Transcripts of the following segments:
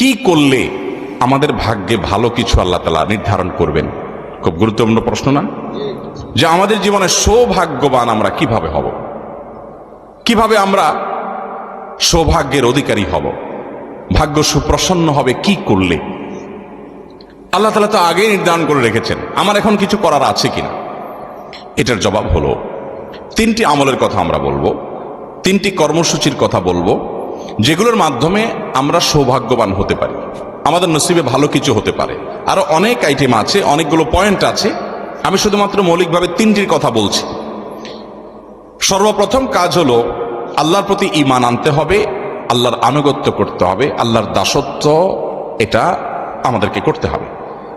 কি করলে আমাদের ভাগ্যে ভালো কিছু আল্লাহ তালা নির্ধারণ করবেন? খুব গুরুত্বপূর্ণ প্রশ্ন না? যে আমাদের জীবনে সৌভাগ্যবান আমরা কীভাবে হব? কীভাবে আমরা সৌভাগ্যের অধিকারী হব? ভাগ্য সুপ্রসন্ন হবে কি করলে? আল্লাহ তালা তো আগেই নির্ধারণ করে রেখেছেন, আমার এখন কিছু করার আছে কিনা? এটার জবাব হলো, তিনটি আমলের কথা আমরা বলব, তিনটি কর্মসূচির কথা বলব যেগুলোর মাধ্যমে আমরা সৌভাগ্যবান হতে পারি। আমাদের নসিবে ভালো কিছু হতে পারে। আরও অনেক আইটেম আছে, অনেকগুলো পয়েন্ট আছে। আমি শুধুমাত্র মৌলিকভাবে তিনটির কথা বলছি। সর্বপ্রথম কাজ হলো, আল্লাহর প্রতি ইমান আনতে হবে, আল্লাহর আনুগত্য করতে হবে, আল্লাহর দাসত্ব এটা আমাদেরকে করতে হবে।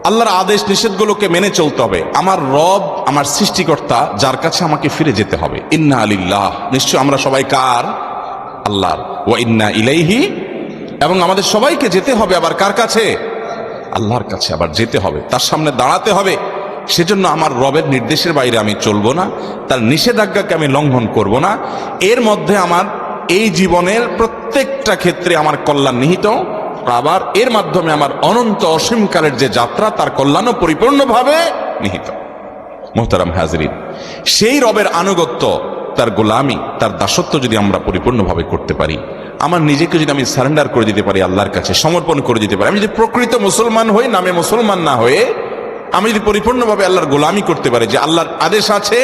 আল্লাহর আদেশ নিষেধগুলোকে মেনে চলতে হবে। আমার রব, আমার সৃষ্টিকর্তা, যার কাছে আমাকে ফিরে যেতে হবে। ইন্না আলিল্লাহ নিশ্চয় আমরা সবাই কার? আল্লাহর। ও ইন্না ইলাইহি, এবং আমাদের সবাইকে যেতে হবে আবার কার কাছে? আল্লাহর কাছে আবার যেতে হবে, তার সামনে দাঁড়াতে হবে। সেজন্য আমার রবের নির্দেশের বাইরে আমি চলবো না, তার নিষেধাজ্ঞাকে আমি লঙ্ঘন করব না। এর মধ্যে আমার এই জীবনের প্রত্যেকটা ক্ষেত্রে আমার কল্যাণ নিহিত, আবার এর মাধ্যমে আমার অনন্ত অসীমকালের যে যাত্রা, তার কল্যাণও পরিপূর্ণভাবে নিহিত। মোহতারাম হাজরিন, সেই রবের আনুগত্য তার গোলামি, তার দাসত্ব যদি আমরা পরিপূর্ণভাবে করতে পারি, আমার নিজেকে যদি আমি সারেন্ডার করে দিতে পারি আল্লাহর কাছে, সমর্পণ করে দিতে পারি, আমি যদি প্রকৃত মুসলমান হই, নামে মুসলমান না হয়ে, আমি যদি পরিপূর্ণভাবে আল্লাহর গোলামি করতে পারি যে আল্লাহর আদেশ আছে,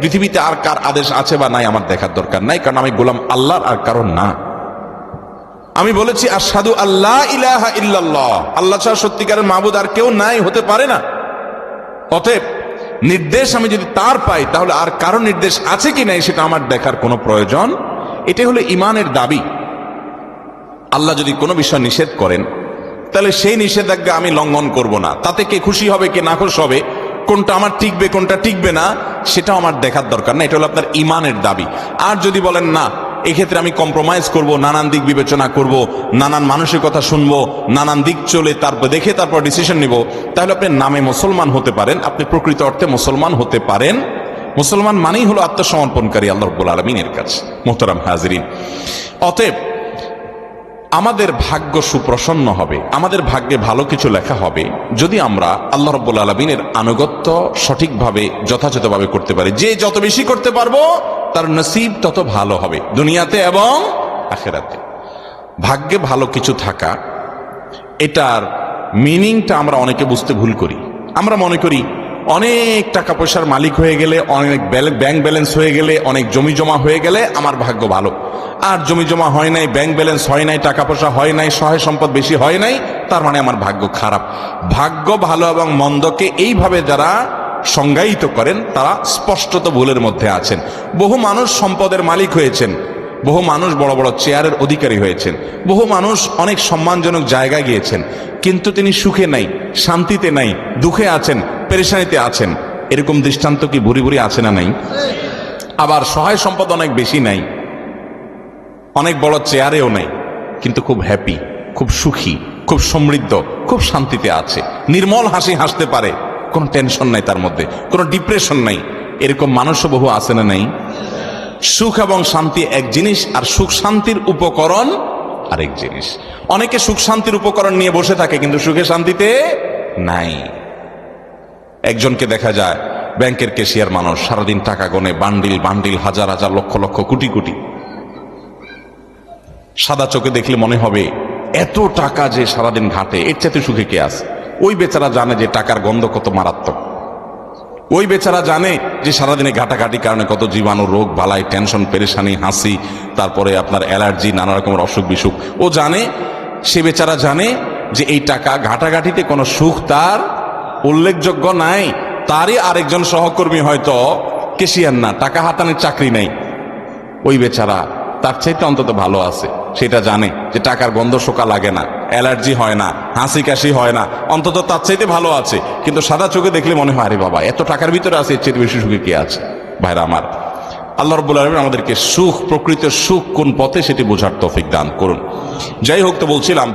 পৃথিবীতে আর কার আদেশ আছে বা নাই আমার দেখার দরকার নাই, কারণ আমি গোলাম আল্লাহর আর কারণ না। আমি বলেছি আর সাধু আল্লাহ ইলাহা ইল্লাল্লাহ। আল্লাহ ছাড়া সত্যিকারের মাহবুদ আর কেউ নাই, হতে পারে না। অতএব নির্দেশ আমি যদি তার পাই, তাহলে আর কারও নির্দেশ আছে কি নাই সেটা আমার দেখার কোনো প্রয়োজন? এটাই হলো ইমানের দাবি। আল্লাহ যদি কোনো বিষয় নিষেধ করেন, তাহলে সেই নিষেধাজ্ঞা আমি লঙ্ঘন করব না। তাতে কে খুশি হবে, কে না খুশি হবে, কোনটা আমার টিকবে, কোনটা টিকবে না, সেটাও আমার দেখার দরকার না। এটা হলো আপনার ইমানের দাবি। আর যদি বলেন না এক্ষেত্রে আমি কম্প্রোমাইজ করব, নানান দিক বিবেচনা করব, নানান মানুষের কথা শুনব, নানান দিক চলে তারপর দেখে তারপর ডিসিশন নিব। তাহলে আপনি নামে মুসলমান হতে পারেন, আপনি প্রকৃত অর্থে মুসলমান হতে পারেন। মুসলমান মানেই হলো আত্মসমর্পণকারী আল্লাহ রব্বুল আলমিনের কাছে মোহতারাম হাজরিন। অতএব, আমাদের ভাগ্য সুপ্রসন্ন হবে, আমাদের ভাগ্যে ভালো কিছু লেখা হবে, যদি আমরা আল্লাহ রব্বুল আলমিনের আনুগত্য সঠিকভাবে, যথাযথভাবে করতে পারি। যে যত বেশি করতে পারব তার নসিব তত ভালো হবে, দুনিয়াতে এবং আখেরাতে। ভাগ্যে ভালো কিছু থাকা, এটার মিনিংটা আমরা অনেকে বুঝতে ভুল করি। আমরা মনে করি অনেক টাকা পয়সার মালিক হয়ে গেলে, অনেক ব্যাংক ব্যালেন্স হয়ে গেলে, অনেক জমি জমা হয়ে গেলে আমার ভাগ্য ভালো। আর জমি জমা হয় নাই, ব্যাংক ব্যালেন্স হয় নাই, টাকা পয়সা হয় নাই, সহায় সম্পদ বেশি হয় নাই, তার মানে আমার ভাগ্য খারাপ। ভাগ্য ভালো এবং মন্দকে এইভাবে যারা সংজ্ঞায়িত করেন, তারা স্পষ্টত ভুলের মধ্যে আছেন। বহু মানুষ সম্পদের মালিক হয়েছেন, বহু মানুষ বড় বড় চেয়ারের অধিকারী হয়েছেন, বহু মানুষ অনেক সম্মানজনক জায়গায় গিয়েছেন, কিন্তু তিনি সুখে নাই, শান্তিতে নাই, দুঃখে আছেন, পেরেশানিতে আছেন। এরকম দৃষ্টান্ত কি ভুরি ভুরি আছে না নাই? আবার সহায় সম্পদ অনেক বেশি নাই, অনেক বড় চেয়ারেও নাই, কিন্তু খুব হ্যাপি খুব সুখী, খুব সমৃদ্ধ, খুব শান্তিতে আছে, নির্মল হাসি হাসতে পারে। কোনো টেনশন নাই তার মধ্যে, কোনো ডিপ্রেশন নাই। এরকম মানুষও বহু আছে না নাই? সুখ এবং শান্তি এক জিনিস আর সুখ শান্তির উপকরণ আরেক জিনিস। অনেকে সুখ শান্তির উপকরণ নিয়ে বসে থাকে কিন্তু সুখে শান্তিতে নাই। একজনকে দেখা যায়, ব্যাংকের কেশিয়ার মানুষ, সারাদিন টাকা গনে, বান্ডিল বান্ডিল, হাজার হাজার, লক্ষ লক্ষ, কোটি কোটি। সাদা চোখে দেখলে মনে হবে, এত টাকা যে সারাদিন ঘাটে, এর চাইতে সুখে কে আছে? ওই বেচারা জানে যে টাকার গন্ধ কত মারাত্মক। ওই বেচারা জানে যে সারাদিনে ঘাটাঘাটি কারণে কত জীবাণু রোগ, বালাই, টেনশন, পেরেশানি, হাসি, তারপরে আপনার অ্যালার্জি নানা রকমের অসুখ বিসুখ। ও জানে, সে বেচারা জানে যে এই টাকা ঘাটাঘাটিতে কোনো সুখ তার উল্লেখযোগ্য নাই। তারই আরেকজন সহকর্মী হয়তো কেশিয়ার না, টাকা হাতানের চাকরি নেই। ওই বেচারা তার চাইতে অন্তত ভালো আছে। সেটা জানে যে টাকার গন্ধ শোকা লাগে না, অ্যালার্জি হয় না, হাসি কাশি হয় না, অন্তত তার চাইতে ভালো আছে। কিন্তু সাদা চোখে দেখলে মনে হয়, আরে বাবা, এত টাকার ভিতরে আছে, এর চাইতে বেশি সুখে কে আছে? ভাইরা আমার, আল্লাহ রব্বুল আলমিন আমাদেরকে সুখ, প্রকৃত সুখ কোন পথে সেটি বোঝার তফিক দান করুন। যাই হোক তো বলছিলাম